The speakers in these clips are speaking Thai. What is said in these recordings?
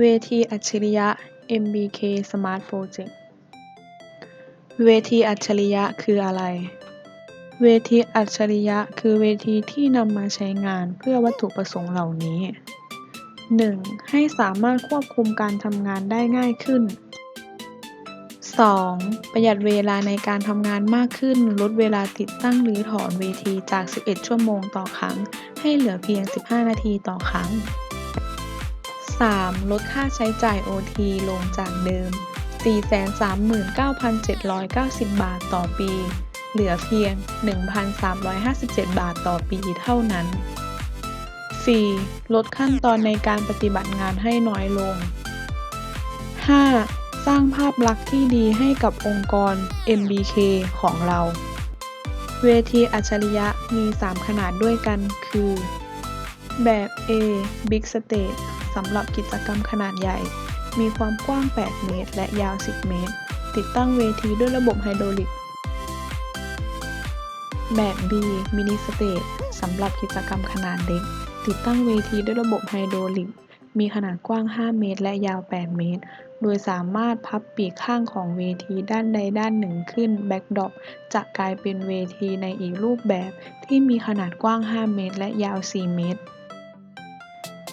เวทีอัจฉริยะ MBK Smart Project เวทีอัจฉริยะคืออะไร เวทีอัจฉริยะคือเวทีที่นำมาใช้งานเพื่อวัตถุประสงค์เหล่านี้ 1. ให้สามารถควบคุมการทำงานได้ง่ายขึ้น 2. ประหยัดเวลาในการทำงานมากขึ้น ลดเวลาติดตั้งหรือถอนเวทีจาก 11 ชั่วโมงต่อครั้ง ให้เหลือเพียง 15 นาทีต่อครั้ง 3. ลดค่าใช้จ่าย OT ลงจากเดิม 439,790 บาทต่อปี เหลือเพียง 1,357 บาทต่อปีเท่านั้น 4. ลดขั้นตอนในการปฏิบัติงานให้น้อยลง 5. สร้างภาพลักษณ์ที่ดีให้กับองค์กร MBK ของเรา เวทีอัจฉริยะมี 3 ขนาดด้วยกันคือ แบบ A Big Stage สำหรับกิจกรรมขนาดใหญ่ มีความกว้าง 8 เมตร และยาว 10 เมตร ติดตั้งเวทีด้วยระบบไฮดรอลิก แบบ B Mini Stage สำหรับกิจกรรมขนาดเล็ก ติดตั้งเวทีด้วยระบบไฮดรอลิก มีขนาดกว้าง 5 เมตร และยาว 8 เมตร โดยสามารถพับปีกข้างของเวทีด้านใดด้านหนึ่งขึ้นแบ็กดอปจะกลายเป็นเวทีในอีกรูปแบบที่มีขนาดกว้าง 5 เมตร และยาว 4 เมตร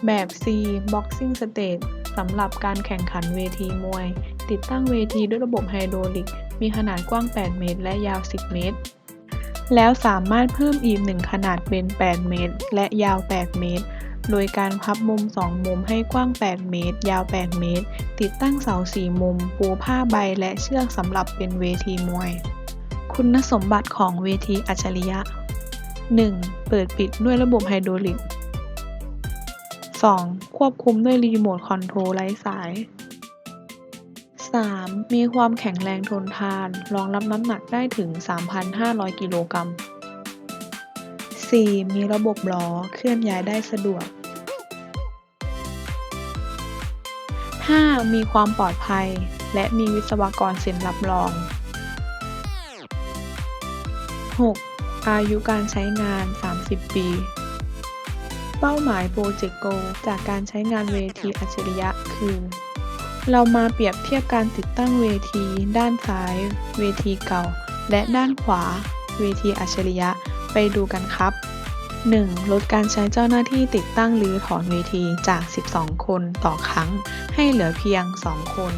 แบบ C Boxing Stage สำหรับการแข่งขันเวทีมวย ติดตั้งเวทีด้วยระบบไฮดรอลิก มีขนาดกว้าง 8 เมตร และยาว 10 เมตร แล้วสามารถเพิ่มอีกหนึ่งขนาดเป็น 8 เมตร และยาว 8 เมตร โดยการพับมุม 2 มุมให้กว้าง 8 เมตร ยาว 8 เมตร ติดตั้งเสา 4 มุม ปูผ้าใบและเชือกสำหรับเป็นเวทีมวย คุณสมบัติของเวทีอัจฉริยะ 1. เปิดปิดด้วยระบบไฮดรอลิก 2. ควบคุมด้วยรีโมทคอนโทรลไร้สาย 3. มีความแข็งแรงทนทาน รองรับน้ำหนักได้ถึง 3,500 กิโลกรัม 4. มีระบบล้อเคลื่อนย้ายได้สะดวก 5. มีความปลอดภัย และมีวิศวกรเซ็นรับรอง 6. อายุการใช้งาน 30 ปี เป้าหมายโปรเจกต์โกจากการใช้งานเวทีอัจฉริยะคือ เรามาเปรียบเทียบการติดตั้งเวที ด้านซ้าย เวทีเก่า และด้านขวา เวทีอัจฉริยะไปดูกันครับ 1. ลดการใช้เจ้าหน้าที่ติดตั้งหรือถอนเวทีจาก 12 คนต่อครั้ง ให้เหลือเพียง 2 คน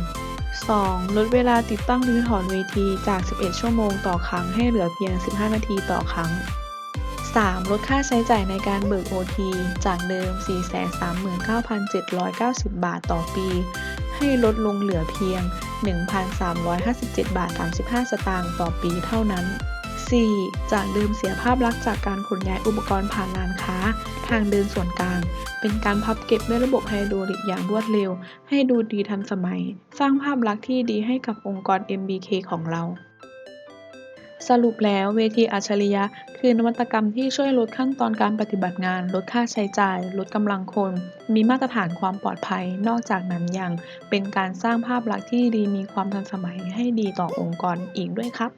2. ลดเวลาติดตั้งหรือถอนเวทีจาก 11 ชั่วโมงต่อครั้งให้เหลือเพียง 15 นาทีต่อครั้ง 3. ลดค่าใช้จ่ายในการเบิก OT จากเดิม 439,790 บาทต่อปี ให้ลดลงเหลือเพียง 1,357 บาท 35 สตางค์ต่อปีเท่านั้น 4. จากเดิมเสียภาพลักษณ์จากการขนย้ายอุปกรณ์ผ่านลานค้า ทางเดินส่วนกลาง เป็นการพับเก็บด้วยระบบไฮดรอลิกอย่างรวดเร็ว ให้ดูดีทันสมัย สร้างภาพลักษณ์ที่ดีให้กับองค์กร MBK ของเรา สรุปแล้วเวทีอัจฉริยะคือนวัตกรรมที่ช่วยลดขั้นตอนการปฏิบัติงาน ลดค่าใช้จ่าย ลดกำลังคน มีมาตรฐานความปลอดภัย นอกจากนั้นยังเป็นการสร้างภาพลักษณ์ที่ดีมีความทันสมัยให้ดีต่อองค์กรอีกด้วยครับ